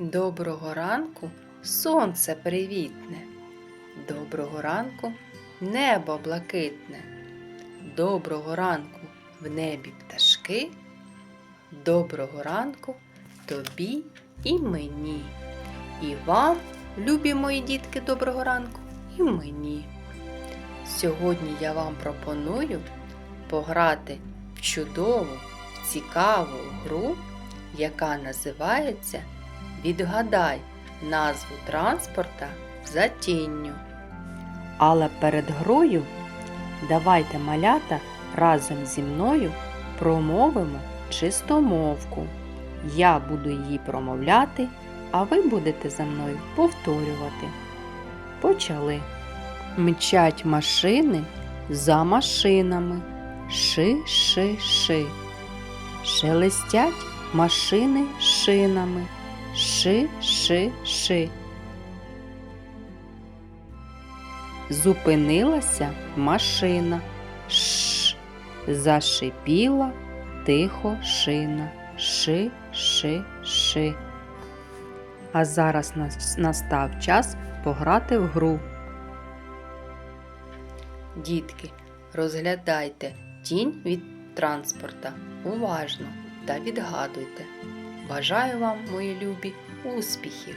Доброго ранку сонце привітне. Доброго ранку небо блакитне. Доброго ранку в небі пташки. Доброго ранку тобі і мені. І вам, любі мої дітки, доброго ранку, і мені. Сьогодні я вам пропоную пограти в чудову, цікаву гру, яка називається Відгадай назву транспорта за тінню. Але перед грою давайте малята разом зі мною промовимо чистомовку. Я буду її промовляти, а ви будете за мною повторювати. Почали. Мчать машини за машинами. Ши-ши-ши. Шелестять машини шинами. Ши-ши-ши. Зупинилася машина. Ш. Зашипіла тихо шина. Ши-ши-ши. А зараз настав час пограти в гру. Дітки, розглядайте тінь від транспорта уважно та відгадуйте. Бажаю вам, мої любі, успіхів!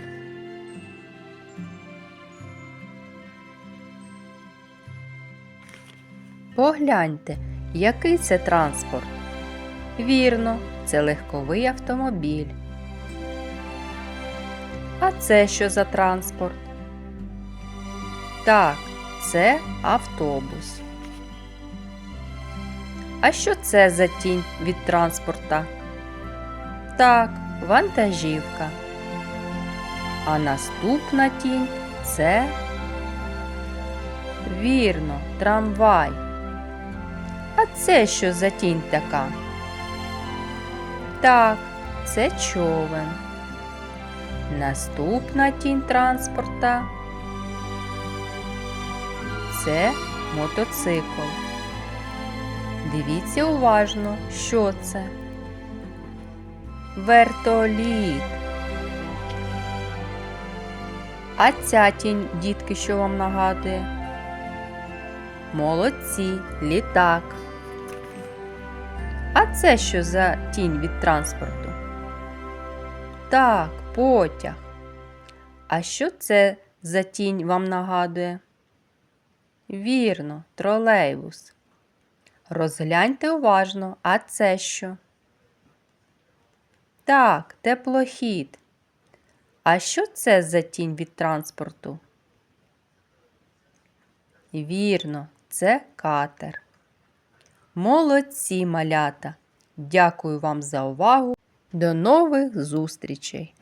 Погляньте, який це транспорт. Вірно, це легковий автомобіль. А це що за транспорт? Так, це автобус. А що це за тінь від транспорта? Так, вантажівка. А наступна тінь це вірно, трамвай. А це що за тінь така? Так, це човен. Наступна тінь транспорта це мотоцикл. Дивіться уважно, що це. Вертоліт. А ця тінь, дітки, що вам нагадує? Молодці, літак. А це що за тінь від транспорту? Так, потяг. А що це за тінь вам нагадує? Вірно, тролейбус. Розгляньте уважно, а це що? Так, теплохід. А що це за тінь від транспорту? Вірно, це катер. Молодці малята! Дякую вам за увагу. До нових зустрічей!